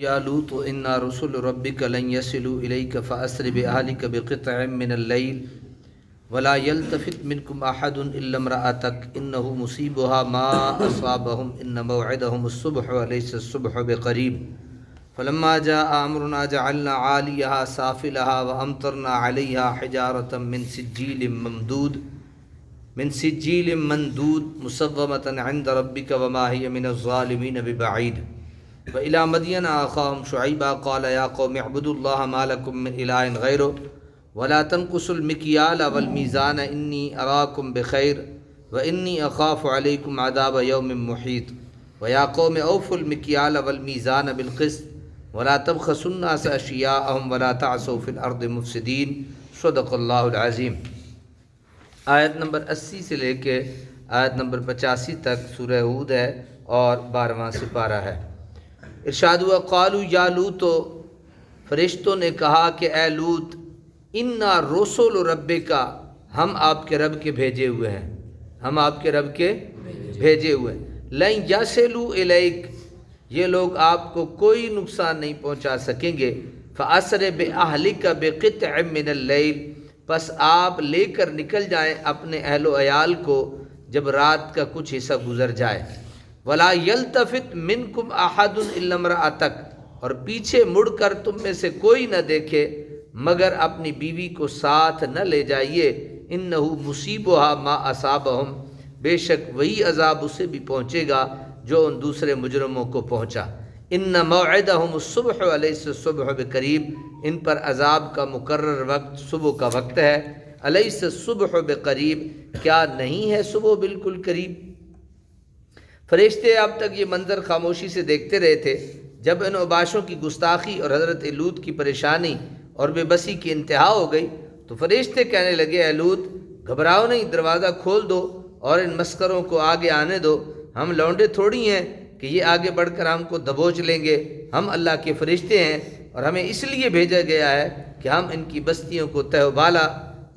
یا لوط إنا رسول ربک لن يصلوا الیک فأسر باهلک بقطع من اللیل ولا يلتفت منكم أحد إلا امرأتك. إنه مصيبها ما أصابهم. إن موعدهم الصبح وليس الصبح بقريب. فلما جاء أمرنا جعلنا عاليها سافلها وأمطرنا عليها حجارة من سجيل ممدود. من سجيل مندود مسومة عند ربك وما هي من الظالمين ببعيد. وإلى مدين أخاهم شعيبا قال يا قوم اعبدوا الله ما لكم من إله غيره ولا تنقصوا المكيال والميزان إني أراكم بخير وإني أخاف عليكم عذاب يوم محيط ويا قوم أوفوا المكيال والميزان بالقسط ولا تبخسوا الناس أشياءهم ولا تعصوا في الأرض مفسدين صدق الله العظيم آیت نمبر اسی سے لے کے آیت نمبر پچاسی تک سورہ ہود ہے اور بارہواں سپارہ ہے۔ ارشاد ہوا قالو یا لوتو، فرشتوں نے کہا کہ اے لوت، انا رسول رب کا ہم آپ کے رب کے بھیجے ہوئے ہیں۔ ہم آپ کے رب کے بھیجے ہوئے ہیں۔ لن یاسلو الیک، یہ لوگ آپ کو کوئی نقصان نہیں پہنچا سکیں گے۔ فاثر بے اہلک کا بے قط من اللیل بس آپ لے کر نکل جائیں اپنے اہل و عیال کو جب رات کا کچھ حصہ گزر جائے۔ ولا یلتفت منکم احد الا امرأتک اور پیچھے مڑ کر تم میں سے کوئی نہ دیکھے، مگر اپنی بیوی کو ساتھ نہ لے جائیے۔ ان انہو مصیبہا ما اصابہم بے شک وہی عذاب اسے بھی پہنچے گا جو ان دوسرے مجرموں کو پہنچا۔ ان موعدہم الصبح علیہ الصبح بقریب ان پر عذاب کا مقرر وقت صبح کا وقت ہے۔ علیہ الصبح بقریب کیا نہیں ہے صبح بالکل قریب؟ فرشتے اب تک یہ منظر خاموشی سے دیکھتے رہے تھے، جب ان عباشوں کی گستاخی اور حضرت لوت کی پریشانی اور بے بسی کی انتہا ہو گئی تو فرشتے کہنے لگے، اے لوت، گھبراؤ نہیں، دروازہ کھول دو اور ان مسکروں کو آگے آنے دو۔ ہم لونڈے تھوڑی ہیں کہ یہ آگے بڑھ کر ہم کو دبوچ لیں گے۔ ہم اللہ کے فرشتے ہیں اور ہمیں اس لیے بھیجا گیا ہے کہ ہم ان کی بستیوں کو تہ و بالا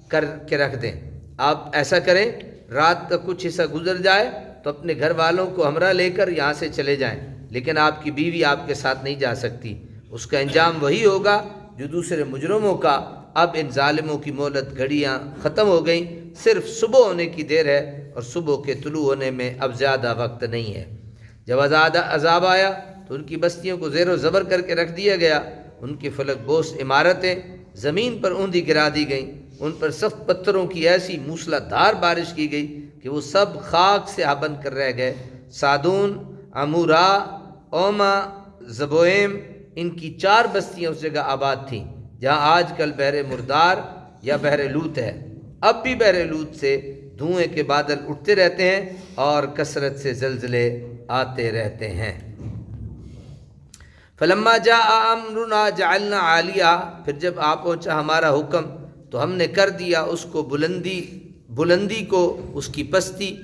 کر کے رکھ دیں۔ آپ ایسا کریں، رات کا کچھ حصہ گزر جائے تو اپنے گھر والوں کو ہمراہ لے کر یہاں سے چلے جائیں۔ لیکن آپ کی بیوی آپ کے ساتھ نہیں جا سکتی۔ اس کا انجام وہی ہوگا جو دوسرے مجرموں کا۔ اب ان ظالموں کی مولت گھڑیاں ختم ہو گئیں۔ صرف صبح ہونے کی دیر ہے اور صبح کے طلوع ہونے میں اب زیادہ وقت نہیں ہے۔ جب آزاد عذاب آیا تو ان کی بستیوں کو زیر و زبر کر کے رکھ دیا گیا۔ ان کی فلک بوس عمارتیں زمین پر اوندھی گرا دی گئیں۔ ان پر سخت پتھروں کی ایسی موسلا دھار بارش کی گئی۔ کہ وہ سب خاک سے آبند کر رہ گئے۔ سادون، امورا، اوما زبویم ان کی چار بستیاں اس جگہ آباد تھیں، جہاں آج کل بحر مردار یا بحر لوت ہے۔ اب بھی بحر لوت سے دھوئیں کے بادل اٹھتے رہتے ہیں اور کثرت سے زلزلے آتے رہتے ہیں۔ فلما جا امرنا جعلنا عالیہ، پھر جب آ پہنچا ہمارا حکم تو ہم نے کر دیا اس کو بلندی۔ بلندی کو، اس کی پستی۔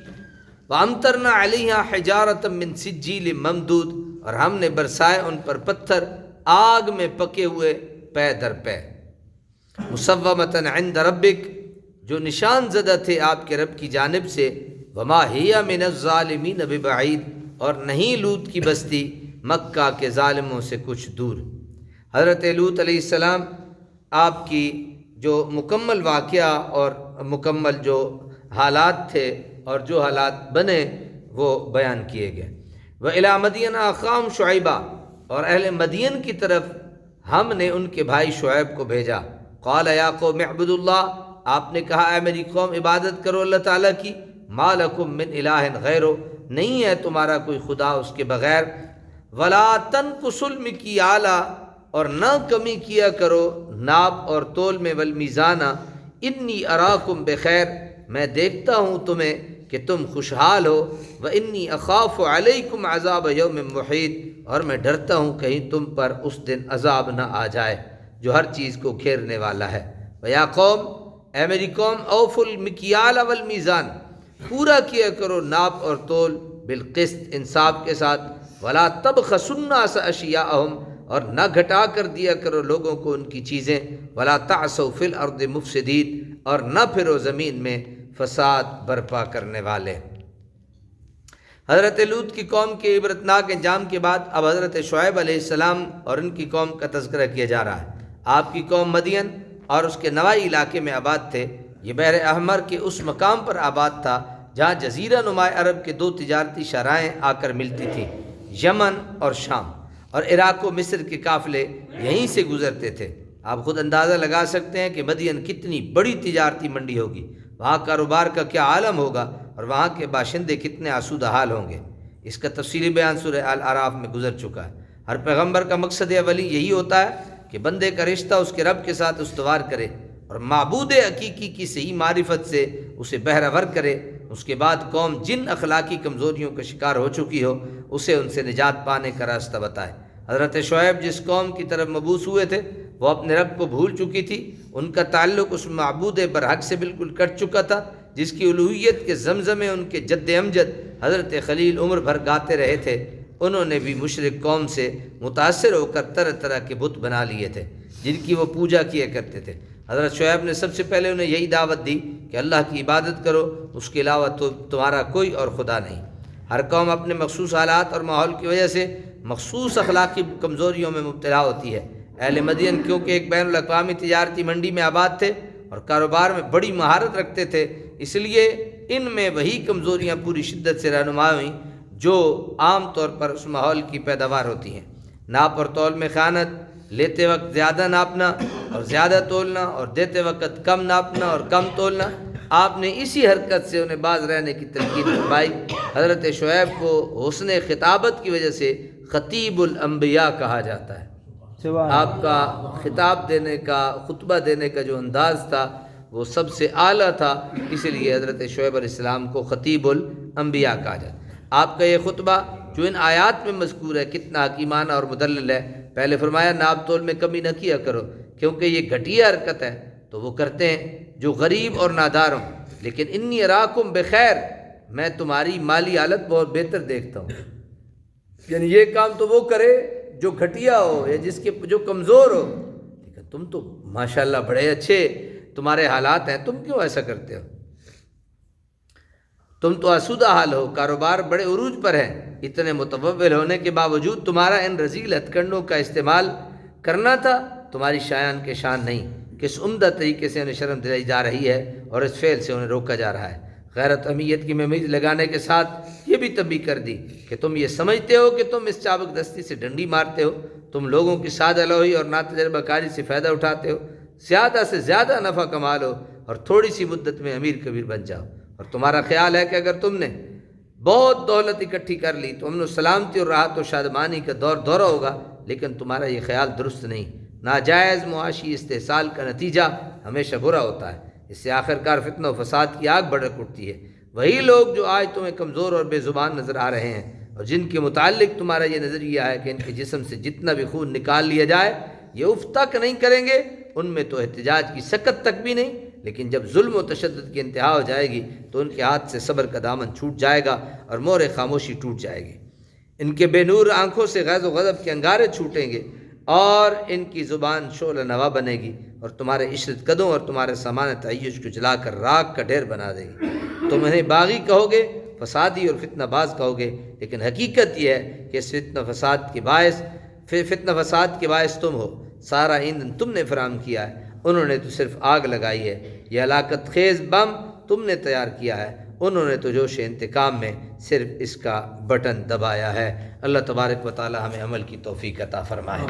وامترنا علیہ حجارت من سجیل ممدود۔ اور ہم نے برسائے ان پر پتھر آگ میں پکے ہوئے پے در پے۔ مصومتاً عند ربک۔ جو نشان زدہ تھے آپ کے رب کی جانب سے۔ وما ہی من الظالمین ببعید اور نہیں لوت کی بستی مکہ کے ظالموں سے کچھ دور۔ حضرت لوت علیہ السلام آپ کی جو مکمل واقعہ اور مکمل جو حالات تھے اور جو حالات بنے، وہ بیان کیے گئے۔ وہ علا مدین اقام شعیبہ اور اہل مدین کی طرف ہم نے ان کے بھائی شعیب کو بھیجا۔ قال یا قوم عبد اللہ، آپ نے کہا، اے میری قوم، عبادت کرو اللہ تعالیٰ کی۔ ما لکم من الہ غیرو نہیں ہے تمہارا کوئی خدا اس کے بغیر۔ ولا تنقص المکیالہ اور نہ کمی کیا کرو ناپ اور تول میں والمیزانہ انی اراکم بخیر، میں دیکھتا ہوں تمہیں کہ تم خوشحال ہو، و انی اخاف علیکم عذاب یوم محیط، اور میں ڈرتا ہوں کہیں تم پر اس دن عذاب نہ آ جائے، جو ہر چیز کو گھیرنے والا ہے۔ یا قوم، اے میری قوم اوف المکیال والمیزان پورا کیا کرو ناپ اور تول بالقسط انصاف کے ساتھ، ولا تب خسنا سا اشیا اور نہ گھٹا کر دیا کرو لوگوں کو ان کی چیزیں، ولا تعصو فی الارض مفسدین، اور نہ پھرو زمین میں فساد برپا کرنے والے۔ حضرت لوت کی قوم کے عبرتناک انجام کے بعد اب حضرت شعیب علیہ السلام اور ان کی قوم کا تذکرہ کیا جا رہا ہے۔ آپ کی قوم مدین اور اس کے نوائی علاقے میں آباد تھے۔ یہ بحر احمر کے اس مقام پر آباد تھا جہاں جزیرہ نما عرب کے دو تجارتی شرائیں آ کر ملتی تھیں، یمن اور شام۔ اور عراق و مصر کے قافلے یہیں سے گزرتے تھے۔ آپ خود اندازہ لگا سکتے ہیں کہ مدین کتنی بڑی تجارتی منڈی ہوگی۔ وہاں کاروبار کا کیا عالم ہوگا اور وہاں کے باشندے کتنے آسودہ حال ہوں گے۔ اس کا تفصیلی بیان سورہ العراف میں گزر چکا ہے۔ ہر پیغمبر کا مقصد اولی یہی ہوتا ہے کہ بندے کا رشتہ اس کے رب کے ساتھ استوار کرے اور معبود حقیقی کی صحیح معرفت سے اسے بہرور کرے۔ اس کے بعد قوم جن اخلاقی کمزوریوں کا شکار ہو چکی ہو، اسے ان سے نجات پانے کا راستہ بتائے۔ حضرت شعیب جس قوم کی طرف مبوس ہوئے تھے، وہ اپنے رب کو بھول چکی تھی۔ ان کا تعلق اس معبود برحق سے بالکل کٹ چکا تھا، جس کی الوحیت کے زمزمے ان کے جد امجد حضرت خلیل عمر بھر گاتے رہے تھے۔ انہوں نے بھی مشرق قوم سے متاثر ہو کر طرح طرح کے بت بنا لیے تھے، جن کی وہ پوجا کیا کرتے تھے۔ حضرت شعیب نے سب سے پہلے انہیں یہی دعوت دی کہ اللہ کی عبادت کرو، اس کے علاوہ تو تمہارا کوئی اور خدا نہیں۔ ہر قوم اپنے مخصوص حالات اور ماحول کی وجہ سے مخصوص اخلاقی کمزوریوں میں مبتلا ہوتی ہے۔ اہل مدین کیونکہ ایک بین الاقوامی تجارتی منڈی میں آباد تھے اور کاروبار میں بڑی مہارت رکھتے تھے، اس لیے ان میں وہی کمزوریاں پوری شدت سے رہنما ہوئیں جو عام طور پر اس ماحول کی پیداوار ہوتی ہیں۔ ناپ اور تول میں خیانت لیتے وقت زیادہ ناپنا اور زیادہ تولنا اور دیتے وقت کم ناپنا اور کم تولنا۔ آپ نے اسی حرکت سے انہیں باز رہنے کی تلقین فرمائی۔ حضرت شعیب کو حسن خطابت کی وجہ سے خطیب الانبیاء کہا جاتا ہے۔ آپ کا خطاب دینے کا خطبہ دینے کا جو انداز تھا وہ سب سے اعلیٰ تھا۔ اسی لیے حضرت شعیب علیہ السلام کو خطیب الانبیاء کہا جاتا ہے۔ آپ کا یہ خطبہ جو ان آیات میں مذکور ہے، کتنا حکیمانہ اور مدلل ہے۔ پہلے فرمایا ناب تول میں کمی نہ کیا کرو، کیونکہ یہ گھٹیا حرکت ہے۔ تو وہ کرتے ہیں جو غریب اور نادار ہوں۔ لیکن انی اراکم بخیر، میں تمہاری مالی حالت بہت بہتر دیکھتا ہوں۔ یعنی یہ کام تو وہ کرے جو گھٹیا ہو، یا جس کے جو کمزور ہو۔ لیکن تم تو ماشاءاللہ بڑے اچھے، تمہارے حالات ہیں، تم کیوں ایسا کرتے ہو؟ تم تو آسودہ حال ہو، کاروبار بڑے عروج پر ہے اتنے متول ہونے کے باوجود تمہارا ان رضیل ہتکنڈوں کا استعمال کرنا تھا، تمہاری شایان کے شان نہیں۔ کس عمدہ طریقے سے انہیں شرم دلائی جا رہی ہے اور اس فعل سے انہیں روکا جا رہا ہے۔ غیرت امیت کی ممیز لگانے کے ساتھ یہ بھی تبھی کر دی کہ تم یہ سمجھتے ہو کہ تم اس چابک دستی سے ڈنڈی مارتے ہو۔ تم لوگوں کی سادہ لوہی اور ناتجربہ کاری سے فائدہ اٹھاتے ہو۔ زیادہ سے زیادہ نفع کما لو اور تھوڑی سی مدت میں امیر کبیر بن جاؤ۔ اور تمہارا خیال ہے کہ اگر تم نے بہت دولت اکٹھی کر لی تو امن و سلامتی اور راحت و شادمانی کا دور دورہ ہوگا، لیکن تمہارا یہ خیال درست نہیں۔ ناجائز معاشی استحصال کا نتیجہ ہمیشہ برا ہوتا ہے۔ اس سے آخر کار فتنہ و فساد کی آگ بڑک اٹھتی ہے۔ وہی لوگ جو آج تمہیں کمزور اور بے زبان نظر آ رہے ہیں اور جن کے متعلق تمہارا یہ نظریہ ہے کہ ان کے جسم سے جتنا بھی خون نکال لیا جائے، یہ اف تک نہیں کریں گے، ان میں تو احتجاج کی سکت تک بھی نہیں۔ لیکن جب ظلم و تشدد کی انتہا ہو جائے گی تو ان کے ہاتھ سے صبر کا دامن چھوٹ جائے گا اور مور خاموشی ٹوٹ جائے گی۔ ان کے بے نور آنکھوں سے غیظ و غضب کے انگارے چھوٹیں گے اور ان کی زبان شعلہ نوا بنے گی اور تمہارے عشرت قدوں اور تمہارے سامان تعیش کو جلا کر راک کا ڈھیر بنا دے گی۔ تم انہیں باغی کہو گے، فسادی اور فتنہ باز کہو گے، لیکن حقیقت یہ ہے کہ اس فتنہ فساد کے باعث فتنہ فساد کے باعث تم ہو۔ سارا ایندھن تم نے فراہم کیا ہے۔ انہوں نے تو صرف آگ لگائی ہے، یہ ہلاکت خیز بم تم نے تیار کیا ہے۔ انہوں نے تو جوش انتقام میں صرف اس کا بٹن دبایا ہے۔ اللہ تبارک و تعالی ہمیں عمل کی توفیق عطا فرمائے۔